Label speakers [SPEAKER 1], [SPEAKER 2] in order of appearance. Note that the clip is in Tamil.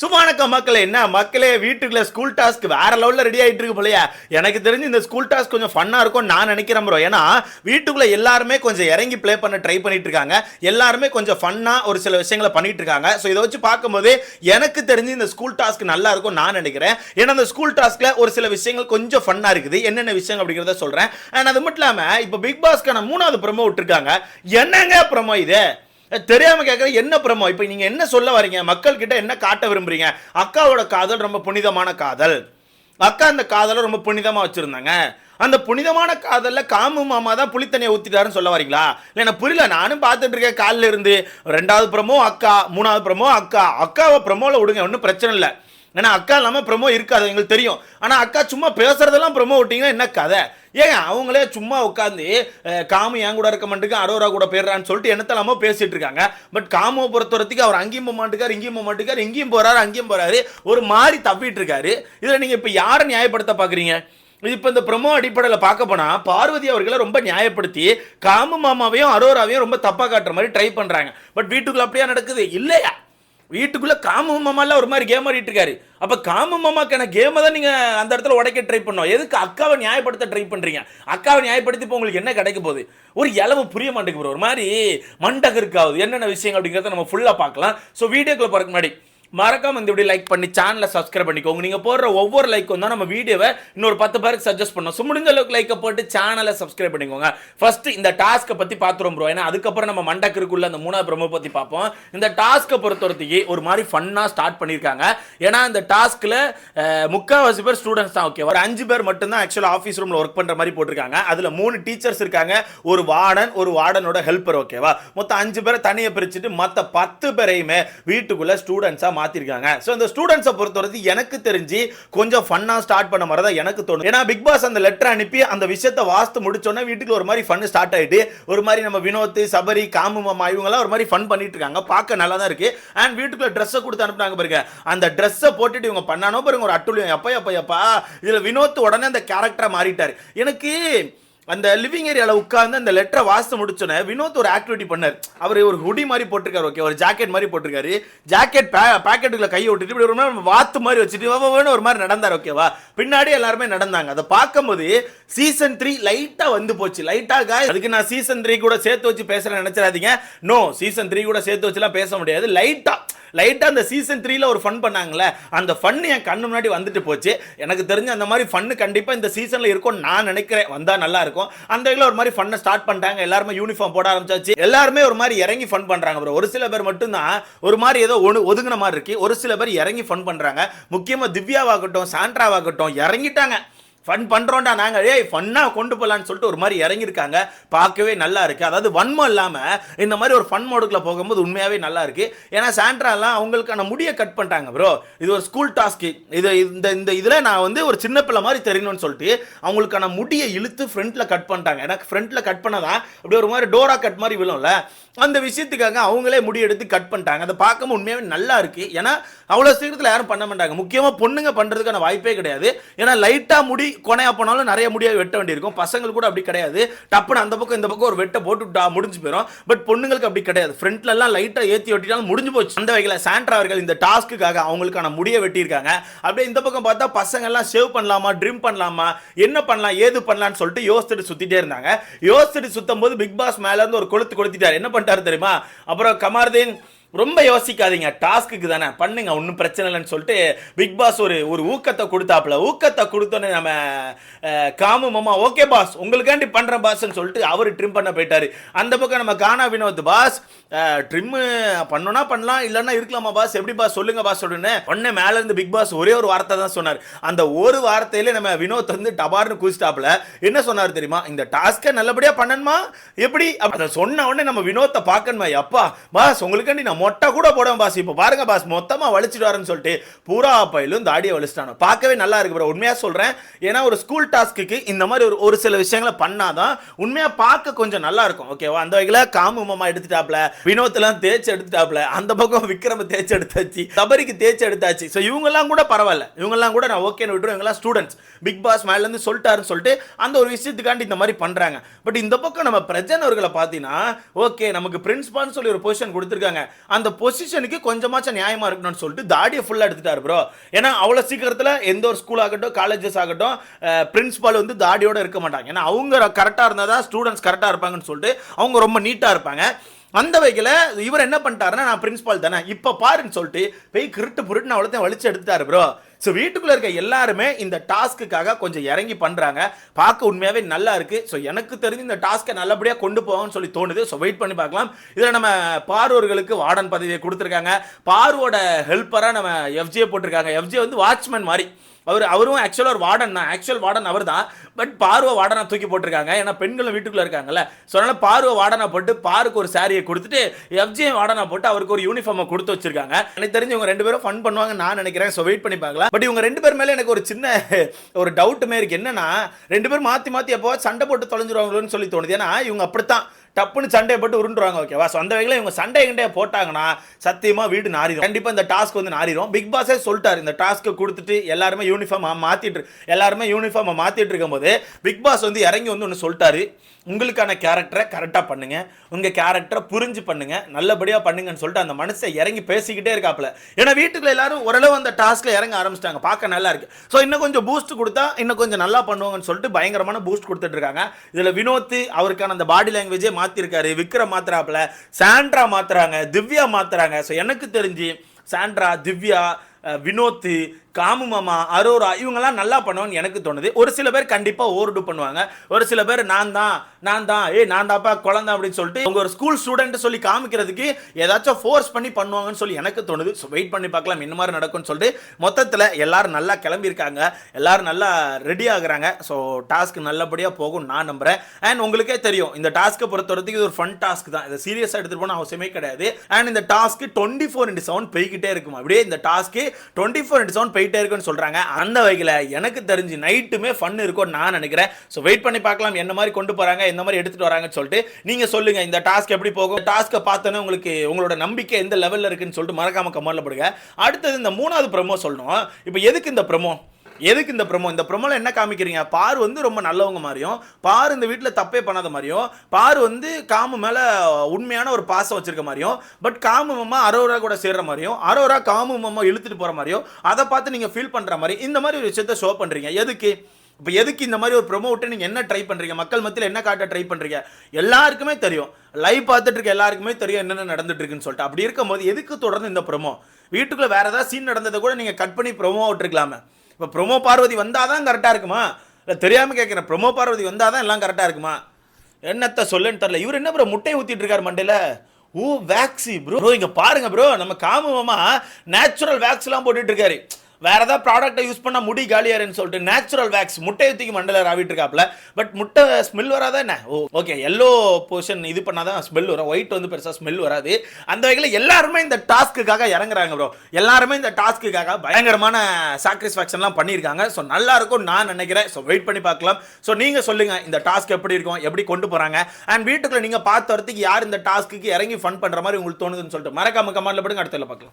[SPEAKER 1] சும்மானக்க மக்களே என்ன? மக்களே வீட்டுக்குள்ள ஸ்கூல் டாஸ்க் வேற லெவலில் ரெடி ஆகிட்டு இருக்கு போலையா. எனக்கு தெரிஞ்சு இந்த ஸ்கூல் டாஸ்க் கொஞ்சம் ஃபன்னாக இருக்கும் நான் நினைக்கிறேன் ப்ரோ ஏன்னா வீட்டுக்குள்ள எல்லாருமே கொஞ்சம் இறங்கி ப்ளே பண்ண ட்ரை பண்ணிட்டு இருக்காங்க. எல்லாருமே கொஞ்சம் ஃபன்னாக ஒரு சில விஷயங்களை பண்ணிட்டு இருக்காங்க. ஸோ இதை வச்சு பார்க்கும்போது எனக்கு தெரிஞ்சு இந்த ஸ்கூல் டாஸ்க் நல்லா இருக்கும் நான் நினைக்கிறேன். ஏன்னா அந்த ஸ்கூல் டாஸ்க்கில் ஒரு சில விஷயங்கள் கொஞ்சம் ஃபன்னாக இருக்குது. என்னென்ன விஷயம் அப்படிங்கிறத சொல்கிறேன் அண்ட் அது மட்டும் இல்லாமல் இப்போ பிக் பாஸ்க்கான மூணாவது ப்ரமோ விட்டுருக்காங்க. என்னங்க ப்ரமோ இது? தெரியாம கேட்குற என்ன பிரமோ? இப்போ நீங்க என்ன சொல்ல வரீங்க? மக்கள் கிட்ட என்ன காட்ட விரும்புறீங்க? அக்காவோட காதல் ரொம்ப புனிதமான காதல். அக்கா அந்த காதலை ரொம்ப புனிதமா வச்சிருந்தாங்க. அந்த புனிதமான காதலில் காமு மாமா தான் புளித்தண்ணியை ஊற்றிட்டாருன்னு சொல்ல வரீங்களா? இல்லை எனக்கு புரியல. நானும் பார்த்துட்டு இருக்கேன் காலில் இருந்து. ரெண்டாவது பிரமோ அக்கா மூணாவது பிரமோ அக்கா. அக்காவை பிரமோவில் விடுங்க ஒன்றும் பிரச்சனை இல்லை. ஏன்னா அக்கா இல்லாமல் ப்ரமோ இருக்காது எங்களுக்கு தெரியும். ஆனால் அக்கா சும்மா பேசுறதெல்லாம் ப்ரமோ விட்டிங்கன்னா என்ன கதை? ஏங்க அவங்களே சும்மா உட்காந்து காமு என் கூட இருக்க மாட்டேங்க அரோரா கூட போயிடுறான்னு சொல்லிட்டு என்னத்தலாமோ பேசிட்டு இருக்காங்க. பட் காமோ பொறுத்தவரத்துக்கு அவர் அங்கேயும் போக மாட்டேங்கார் இங்கேயும் போக மாட்டேங்கார் இங்கேயும் போறாரு அங்கேயும் போறாரு. ஒரு மாதிரி தப்பிட்டு இருக்காரு. இதில் நீங்கள் இப்போ யாரை நியாயப்படுத்த பார்க்குறீங்க இப்போ இந்த ப்ரொமோ அடிப்படையில் பார்க்க போனால் பார்வதி அவர்களை ரொம்ப நியாயப்படுத்தி காமு மாமாவையும் அரோராவையும் ரொம்ப தப்பாக காட்டுற மாதிரி ட்ரை பண்ணுறாங்க பட் வீட்டுக்குள்ள அப்படியா நடக்குது? இல்லையா? வீட்டுக்குள்ளே காமு மாமாலாம் ஒரு மாதிரி கேம் ஆடிட்டு இருக்காரு. அப்போ காமு மாமாக்கான கேமை தான் நீங்கள் அந்த இடத்துல உடைக்க ட்ரை பண்ணோம் எதுக்கு அக்காவை நியாயப்படுத்த ட்ரை பண்ணுறீங்க அக்காவை நியாயப்படுத்தி இப்போ உங்களுக்கு என்ன கிடைக்க போகுது? ஒரு இளவு புரிய மாட்டேங்குது ஒரு மாதிரி மண்டகருக்காவது என்னென்ன விஷயங்கள் அப்படிங்கிறத நம்ம ஃபுல்லாக பார்க்கலாம். ஸோ வீடியோக்குள்ளே போகிறதுக்கு முன்னாடி மறக்காம இந்த வீடியோ லைக் பண்ணி சேனலை சப்ஸ்கிரைப் பண்ணிக்கோங்க. நீங்கள் போடுற ஒவ்வொரு லைக்கும் தான் நம்ம வீடியோவை இன்னொரு பத்து பேருக்கு சஜஸ்ட் பண்ணோம். ஸோ முடிஞ்ச அளவுக்கு லைக்கை போட்டு சேனலை சப்ஸ்கிரைப் பண்ணிக்கோங்க. ஃபர்ஸ்ட் இந்த டாஸ்க்கை பற்றி பார்த்துரும் ப்ரோ ஏன்னா அதுக்கப்புறம் நம்ம மண்டக்கிற்குள்ள அந்த மூணாவது ப்ரோமோ பற்றி பார்ப்போம் இந்த டாஸ்க்கை பொறுத்தவரைக்கு ஒரு மாதிரி ஃபன்னாக ஸ்டார்ட் பண்ணியிருக்காங்க. ஏன்னா இந்த டாஸ்க்கில் முக்கால்வாசி பேர் ஸ்டூடெண்ட்ஸ் தான் ஓகே ஒரு அஞ்சு பேர் மட்டும்தான் ஆக்சுவலாக ஆஃபீஸ் ரூமில் ஒர்க் பண்ணுற மாதிரி போட்டிருக்காங்க. அதில் மூணு டீச்சர்ஸ் இருக்காங்க. ஒரு வார்டன் ஒரு வார்டனோட ஹெல்ப்பர் ஓகேவா மொத்தம் அஞ்சு பேரை தனியாக பிரிச்சுட்டு மற்ற பத்து பேரையுமே வீட்டுக்குள்ளே ஸ்டூடெண்ட்ஸாக மாத்திருக்காங்க. ஸோ இந்த ஸ்டூடெண்ட்ஸை பொறுத்தவரைக்கும் எனக்கு தெரிஞ்சு கொஞ்சம் ஃபன்னாக ஸ்டார்ட் பண்ண மாதிரி தான் எனக்கு தோணும். ஏன்னா பிக் பாஸ் அந்த லெட்டர் அனுப்பி அந்த விஷயத்தை வாஸ்து முடிச்சோன்னே வீட்டுக்கு ஒரு மாதிரி ஃபன் ஸ்டார்ட் ஆயிட்டு ஒரு மாதிரி நம்ம வினோத் சபரி காமு மாமா இவங்கெல்லாம் ஒரு மாதிரி ஃபன் பண்ணிட்டு இருக்காங்க. பார்க்க நல்லா தான் இருக்கு. அண்ட் வீட்டுக்குள்ள ட்ரெஸ்ஸை கொடுத்து அனுப்புனாங்க பாருங்க. அந்த ட்ரெஸ்ஸை போட்டுட்டு இவங்க பண்ணானோ பாருங்க ஒரு அட்டுலியம் எப்பா எப்பா எப்பா? இதில் வினோத் உடனே அந்த கேரக்டரை மாறிட்டார். எனக்கு அந்த லிவிங் ஏரியாவில் உட்காந்து அந்த லெட்டரை வாசித்து முடிச்சோன்னே வினோத் ஒரு ஆக்டிவிட்டி பண்ணார். அவர் ஒரு ஹுடி மாதிரி போட்டிருக்காரு ஓகே ஒரு ஜாக்கெட் மாதிரி போட்டிருக்காரு. ஜாக்கெட் பாக்கெட்டுக்குள்ள கையை விட்டுட்டு இப்படி ஒரு மாதிரி வாத்து மாதிரி வச்சுட்டு ஒரு மாதிரி நடந்தார் ஓகேவா பின்னாடி எல்லாருமே நடந்தாங்க. அதை பார்க்கும்போது சீசன் த்ரீ லைட்டாக வந்து போச்சு. லைட்டாக அதுக்கு நான் சீசன் த்ரீ கூட சேர்த்து வச்சு பேசுகிறேன் நினச்சிடாதீங்க. நோ சீசன் த்ரீ கூட சேர்த்து வச்சுலாம் பேச முடியாது. லைட்டாக லைட்டாக அந்த சீசன் த்ரீல ஒரு ஃபன் பண்ணாங்களே அந்த ஃபன் என் கண்ணு முன்னாடி வந்துட்டு போச்சு. எனக்கு தெரிஞ்சு அந்த மாதிரி ஃபன்னு கண்டிப்பாக இந்த சீசனில் இருக்கும்னு நான் நினைக்கிறேன். வந்தால் நல்லா இருக்கும் அந்த இதில் ஒரு மாதிரி ஃபன்னை ஸ்டார்ட் பண்ணிட்டாங்க. எல்லாருமே யூனிஃபார்ம் போட ஆரம்பிச்சாச்சு. எல்லாருமே ஒரு மாதிரி இறங்கி ஃபன் பண்றாங்க bro. ஒரு சில பேர் மட்டும்தான் ஒரு மாதிரி ஏதோ ஒன்று ஒதுங்கின மாதிரி இருக்கு. ஒரு சில பேர் இறங்கி ஃபன் பண்றாங்க. முக்கியமா திவ்யாவாகட்டும் சாண்ட்ராவாகட்டும் இறங்கிட்டாங்க. ஃபன் பண்ணுறோண்டா நாங்கள் ஏய் ஃபன்னாக கொண்டு போகலான்னு சொல்லிட்டு ஒரு மாதிரி இறங்கியிருக்காங்க. பார்க்கவே நல்லா இருக்குது அதாவது வன்மம் இல்லாமல் இந்த மாதிரி ஒரு ஃபன் மோடுக்குள்ள போகும்போது உண்மையாகவே நல்லா இருக்குது ஏன்னா சாண்ட்ராலாம் அவங்களுக்கான முடியை கட் பண்ணிட்டாங்க ப்ரோ இது ஒரு ஸ்கூல் டாஸ்க்கு இது இந்த இந்த இதில் நான் வந்து ஒரு சின்ன பிள்ளை மாதிரி தெரியணும்னு சொல்லிட்டு அவங்களுக்கான முடியை இழுத்து ஃப்ரண்ட்டில் கட் பண்ணிட்டாங்க. எனக்கு ஃப்ரண்ட்டில் கட் பண்ணதான் அப்படியே ஒரு மாதிரி டோரா கட் மாதிரி விழும்ல. அந்த விஷயத்துக்காக அவங்களே முடி எடுத்து கட் பண்ணிட்டாங்க. அதை பார்க்கும்போது உண்மையாகவே நல்லா இருக்குது ஏன்னா அவ்வளோ சீக்கிரத்தில் யாரும் பண்ண மாட்டாங்க. முக்கியமாக பொண்ணுங்க பண்ணுறதுக்கான வாய்ப்பே கிடையாது. ஏன்னா லைட்டாக முடி கொனையா போனாலும் நிறைய முடியாக வெட்ட வேண்டியிருக்கும். பசங்களுக்கு கூட அப்படி கிடையாது. டப்புன்னு அந்த பக்கம் இந்த பக்கம் ஒரு வெட்டை போட்டு முடிஞ்சு போயிடும் பட் பொண்ணுங்களுக்கு அப்படி கிடையாது. ஃப்ரண்ட்ல எல்லாம் லைட்டாக ஏற்றி வெட்டினாலும் முடிஞ்சு போச்சு. அந்த வகையில் சாண்ட்ரா அவர்கள் இந்த டாஸ்க்குக்காக அவங்களுக்கான முடியை வெட்டியிருக்காங்க. அப்படியே இந்த பக்கம் பார்த்தா பசங்க எல்லாம் சேவ் பண்ணலாமா ட்ரிம் பண்ணலாமா என்ன பண்ணலாம் ஏது பண்ணலாம்னு சொல்லிட்டு யோசிச்சுட்டு சுத்திட்டே இருந்தாங்க. யோசிச்சுட்டு சுத்தும் போது பிக் பாஸ் மேல இருந்து ஒரு கொளுத்து கொளுத்திட்டார். என்ன பண்ணிட்டாரு தெரியுமா? அப்புறம் கமார்தீன் ரொம்ப யோசிக்காதீங்க. டாஸ்க்குக்கு தானே. பண்ணுங்க ஒன்றும் பிரச்சனை இல்லைன்னு சொல்லிட்டு பிக் பாஸ் ஒரு ஒரு ஊக்கத்தை கொடுத்தாப்புல. ஊக்கத்தை கொடுத்தோன்னே நம்ம காமு மாமா ஓகே பாஸ் உங்களுக்காண்டி பண்ணுறேன் பாஸ்ன்னு சொல்லிட்டு அவர் ட்ரிம் பண்ண போயிட்டாரு. அந்த பக்கம் நம்ம கானா வினோத் பாஸ் ட்ரிம்மு பண்ணோன்னா பண்ணலாம் இல்லைன்னா இருக்கலாமா பாஸ் எப்படி பாஸ் சொல்லுங்க பாஸ் சொல்லுன்னு. உடனே மேலே இருந்து பிக் பாஸ் ஒரே ஒரு வார்த்தை தான் சொன்னார். அந்த ஒரு வார்த்தையில நம்ம வினோத் வந்து டபார்னு குதிச்சிட்டாப்புல. என்ன சொன்னார் தெரியுமா? இந்த டாஸ்க்கை நல்லபடியாக பண்ணணுமா? எப்படி? அதை சொன்ன உடனே நம்ம வினோத்தை பார்க்கணுமா. அப்பா பாஸ் உங்களுக்காண்டி நான் மொட்டை கூட போடுவேன் பாஸ். இப்போ பாருங்க பாஸ் மொத்தமாக வலிச்சிடுவாருன்னு சொல்லிட்டு பூரா பயிலும் தாடியை வலிச்சிட்டானோ பார்க்கவே நல்லா இருக்கு ப்ரோ உண்மையாக சொல்கிறேன் ஏன்னா ஒரு ஸ்கூல் டாஸ்க்கு இந்த மாதிரி ஒரு ஒரு சில விஷயங்களை பண்ணாதான் உண்மையாக பார்க்க கொஞ்சம் நல்லா இருக்கும். ஓகேவா அந்த வகையில் காமு மாமா எடுத்துட்டாப்ல வினோத்லாம் தேய்ச்சி எடுத்துட்டாப்ல அந்த பக்கம் விக்ரம தேய்ச்சி எடுத்தாச்சு தபரிக்கு தேய்ச்சி எடுத்தாச்சு. ஸோ இவங்கெல்லாம் கூட பரவாயில்ல. இவங்கெல்லாம் கூட நான் ஓகேன்னு விட்டுருவோம் இவங்கெல்லாம் ஸ்டூடெண்ட்ஸ் பிக் பாஸ் மேலேருந்து சொல்லிட்டாருன்னு சொல்லிட்டு அந்த ஒரு விஷயத்துக்காண்டி இந்த மாதிரி பண்ணுறாங்க பட் இந்த பக்கம் நம்ம பிரஜன் அவர்களை பார்த்தீங்கன்னா ஓகே நமக்கு பிரின்ஸ்பால்னு சொல்லி ஒரு பொசிஷன் கொடுத்துருக்காங்க. அந்த பொசிஷனுக்கு கொஞ்சமாச்சும் நியாயமா இருக்கணும்னு சொல்லிட்டு தாடியை ஃபுல்லா எடுத்துட்டாரு ப்ரோ ஏன்னா அவ்வளவு சீக்கிரத்துல எந்த ஒரு ஸ்கூல் ஆகட்டும் காலேஜஸ் ஆகட்டும் பிரின்சிபால் வந்து தாடியோட இருக்க மாட்டாங்க. ஏன்னா அவங்க கரெக்டா இருந்தால் தான் ஸ்டூடெண்ட்ஸ் கரெக்டா இருப்பாங்கன்னு சொல்லிட்டு அவங்க ரொம்ப நீட்டா இருப்பாங்க. அந்த வகையில் இவர் என்ன பண்ணிட்டாருன்னா நான் பிரின்ஸ்பால் தானே. இப்போ பாருன்னு சொல்லிட்டு போய் கிருட்டு புருட்டு அவ்வளோத்தையும் வலிச்சு எடுத்துட்டாரு ப்ரோ ஸோ வீட்டுக்குள்ளே இருக்க எல்லாருமே இந்த டாஸ்க்குக்காக கொஞ்சம் இறங்கி பண்ணுறாங்க பார்க்க உண்மையாகவே நல்லா இருக்குது ஸோ எனக்கு தெரிஞ்சு இந்த டாஸ்க்கை நல்லபடியாக கொண்டு போவாங்கன்னு சொல்லி தோணுது. ஸோ வெயிட் பண்ணி பார்க்கலாம். இதில் நம்ம பார்வர்களுக்கு வார்டன் பதவியை கொடுத்துருக்காங்க. பார்வோட ஹெல்ப்பராக நம்ம எஃப்ஜியை போட்டிருக்காங்க. எஃப்ஜே வந்து வாட்ச்மேன் மாதிரி. அவர் அவரும் ஆக்சுவலாக ஒரு வார்டன் தான். ஆக்சுவல் வார்டன் அவர் தான் பட் பார்வை வாடனா தூக்கி போட்டிருக்காங்க. ஏன்னா பெண்களும் வீட்டுக்குள்ளே இருக்காங்கல்ல. ஸோ அதனால் பார்வை வாடனா போட்டு பாருக்கு ஒரு சாரியை கொடுத்துட்டு எஃப்ஜிஎம் வாடனா போட்டு அவருக்கு ஒரு யூனிஃபார்மை கொடுத்து வச்சிருக்காங்க. எனக்கு தெரிஞ்சு இவங்க ரெண்டு பேரும் ஃபன் பண்ணுவாங்க நான் நினைக்கிறேன். ஸோ வெயிட் பண்ணி பார்க்கலாம். பட் இவங்க ரெண்டு பேர் மேலே எனக்கு ஒரு சின்ன ஒரு டவுட்டுமே இருக்கு. என்னன்னா ரெண்டு பேரும் மாற்றி மாற்றி எப்போ சண்டை போட்டு தொலைஞ்சிருவாங்களோன்னு சொல்லி தோணுது. ஏன்னா இவங்க அப்படித்தான். டப்புன்னு சண்டையை போட்டு உருண்டுருவாங்க. ஓகேவா ஸோ அந்த வகையில் இவங்க சண்டை கிண்டைய போட்டாங்கன்னா சத்தியமாக வீடு நாரிடும் கண்டிப்பாக இந்த டாஸ்க் வந்து நாரிடும் பிக் பாஸே சொல்லிட்டார். இந்த டாஸ்க்கு கொடுத்துட்டு எல்லாருமே யூனிஃபார்ம் மாற்றிட்டு எல்லாருமே யூனிஃபார்மை மாற்றிட்டு இருக்கும்போது பிக் பாஸ் வந்து இறங்கி வந்து ஒன்று சொல்லிட்டாரு. உங்களுக்கான கேரக்டரை கரெக்டாக பண்ணுங்க. உங்கள் கேரக்டரை புரிஞ்சு பண்ணுங்க. நல்லபடியாக பண்ணுங்கன்னு சொல்லிட்டு அந்த மனுஷன் இறங்கி பேசிக்கிட்டே இருக்காப்புல. ஏன்னா வீட்டுக்குள்ள எல்லாரும் ஓரளவு அந்த டாஸ்க்ல இறங்க ஆரம்பிச்சிட்டாங்க. பார்க்க நல்லா இருக்கு. ஸோ இன்னும் கொஞ்சம் பூஸ்ட் கொடுத்தா இன்னும் கொஞ்சம் நல்லா பண்ணுவாங்கன்னு சொல்லிட்டு பயங்கரமான பூஸ்ட் கொடுத்துட்டு இருக்காங்க. இதில் வினோத் அவருக்கான அந்த பாடி லாங்குவேஜே மாற்றிருக்காரு விக்ரம் மாத்திராப்புல சாண்ட்ரா மாத்துறாங்க. திவ்யா மாத்துறாங்க. ஸோ எனக்கு தெரிஞ்சு சாண்ட்ரா திவ்யா வினோத் காமு மாமா அரோரா இவங்கெல்லாம் நல்லா பண்ணுவான்னு எனக்கு தோணுது. ஒரு சில பேர் கண்டிப்பாக ஓவர்டு பண்ணுவாங்க. ஒரு சில பேர் நான் தான் நான் தான் ஏ நான் தான்ப்பா குழந்தை அப்படின்னு சொல்லிட்டு அவங்க ஒரு ஸ்கூல் ஸ்டூடெண்ட் சொல்லி காமிக்கிறதுக்கு ஏதாச்சும் ஃபோர்ஸ் பண்ணி பண்ணுவாங்கன்னு சொல்லி எனக்கு தோணுது. ஸோ வெயிட் பண்ணி பார்க்கலாம் என்ன மாதிரி நடக்கும்னு சொல்லிட்டு. மொத்தத்தில் எல்லாரும் நல்லா கிளம்பியிருக்காங்க. எல்லாரும் நல்லா ரெடி ஆகுறாங்க. ஸோ டாஸ்க் நல்லபடியாக போகும் நான் நம்புறேன். அண்ட் உங்களுக்கே தெரியும் இந்த டாஸ்க்கை பொறுத்த வரைக்கும் இது ஒரு ஃபன் டாஸ்க் தான். இதை சீரியஸாக எடுத்துகிட்டு போனால் அவசியமே கிடையாது. அண்ட் இந்த task twenty four into seven போய்கிட்டே இருக்கும்? அப்படியே இந்த task twenty four into seven போயிட்டே இருக்குன்னு சொல்கிறாங்க அந்த வகையில் எனக்கு தெரிஞ்சு நைட்டுமே ஃபன் இருக்கும்னு நான் நினைக்கிறேன். ஸோ வெயிட் பண்ணி பார்க்கலாம் என்ன மாதிரி கொண்டு போகிறாங்க எந்த மாதிரி எடுத்துகிட்டு வராங்கன்னு சொல்லிட்டு. நீங்கள் சொல்லுங்கள் இந்த டாஸ்க் எப்படி போகும்? டாஸ்க்கை பார்த்தோன்னே உங்களுக்கு உங்களோட நம்பிக்கை எந்த லெவலில் இருக்குன்னு சொல்லிட்டு மறக்காம கமெண்ட்ல போடுங்க. அடுத்தது இந்த மூணாவது ப்ரமோ சொல்லணும். இப்போ எதுக்கு இந்த ப்ரமோ எதுக்கு இந்த ப்ரொமோ இந்த ப்ரொமோல என்ன காமிக்கிறீங்க? பார் வந்து ரொம்ப நல்லவங்க மாதிரியும் பார் இந்த வீட்டில் தப்பே பண்ணாத மாதிரியும் பார் வந்து காமு மேலே உண்மையான ஒரு பாசம் வச்சிருக்க மாதிரியும் பட் காமு மம்மா அரோரா கூட சேர்ற மாதிரியும் அரோரா காமு மம்மா இழுத்துட்டு போகிற மாதிரியும் அதை பார்த்து நீங்கள் ஃபீல் பண்ணுற மாதிரி இந்த மாதிரி ஒரு விஷயத்த ஷோ பண்ணுறீங்க எதுக்கு? இப்போ எதுக்கு இந்த மாதிரி ஒரு ப்ரொமோட்டை நீங்கள் என்ன ட்ரை பண்ணுறீங்க மக்கள் மத்தியில் என்ன காட்ட ட்ரை பண்ணுறீங்க எல்லாருக்குமே தெரியும். லைவ் பார்த்துட்டு இருக்க எல்லாருக்குமே தெரியும் என்னென்ன நடந்துட்டு இருக்குன்னு சொல்லிட்டு. அப்படி இருக்கும்போது எதுக்கு தொடர்ந்து இந்த ப்ரொமோ வீட்டுக்குள்ளே வேறு ஏதாவது சீன் நடந்ததை கூட நீங்கள் கட் பண்ணி ப்ரொமோ விட்டுருக்கலாமே. இப்போ ப்ரொமோ பார்வதி வந்தால் தான் கரெக்டாக இருக்குமா? இல்லை தெரியாமல் கேட்குறேன் ப்ரொமோ பார்வதி வந்தால் தான் எல்லாம் கரெக்டாக இருக்குமா? என்னத்தை சொல்லுன்னு தெரில இவர் என்ன ப்ரோ முட்டையை ஊற்றிட்டு இருக்கார் மண்டையில்? ஓ வேக்ஸி ப்ரோ இங்கே பாருங்க ப்ரோ நம்ம காமமாக நேச்சுரல் வேக்ஸ்லாம் போட்டுட்ருக்காரு இருக்காரு. வேற ஏதாவது ப்ராடக்ட்டை யூஸ் பண்ணால் முடி காலியாருன்னு சொல்லிட்டு நேச்சுரல் வேக்ஸ் முட்டையை தூக்கி மண்டல ராவிட்டு இருக்காப்ல. பட் முட்டை ஸ்மெல் வராதா என்ன? ஓ ஓகே எல்லோ போர்ஷன் இது பண்ணாதான் ஸ்மெல் வரும். ஒயிட் வந்து பெருசாக ஸ்மெல் வராது. அந்த வகையில் எல்லாருமே இந்த டாஸ்க்குக்காக இறங்குறாங்க ப்ரோ எல்லாருமே இந்த டாஸ்க்குக்காக பயங்கரமான சாக்ரிஸ்ஃபேக்ஷன்லாம் பண்ணியிருக்காங்க. ஸோ நல்லா இருக்கும் நான் நினைக்கிறேன். ஸோ வெயிட் பண்ணி பார்க்கலாம். ஸோ நீங்கள் சொல்லுங்க இந்த டாஸ்க் எப்படி இருக்கும்? எப்படி கொண்டு போகிறாங்க அண்ட் வீட்டுக்குள்ள நீங்கள் பார்த்த வரத்துக்கு யார் இந்த டாஸ்க்கு இறங்கி ஃபன் பண்ணுற மாதிரி உங்களுக்கு தோணுதுன்னு சொல்லிட்டு மறக்காம கமெண்ட்ல போடுங்க. அடுத்த பார்க்கலாம்.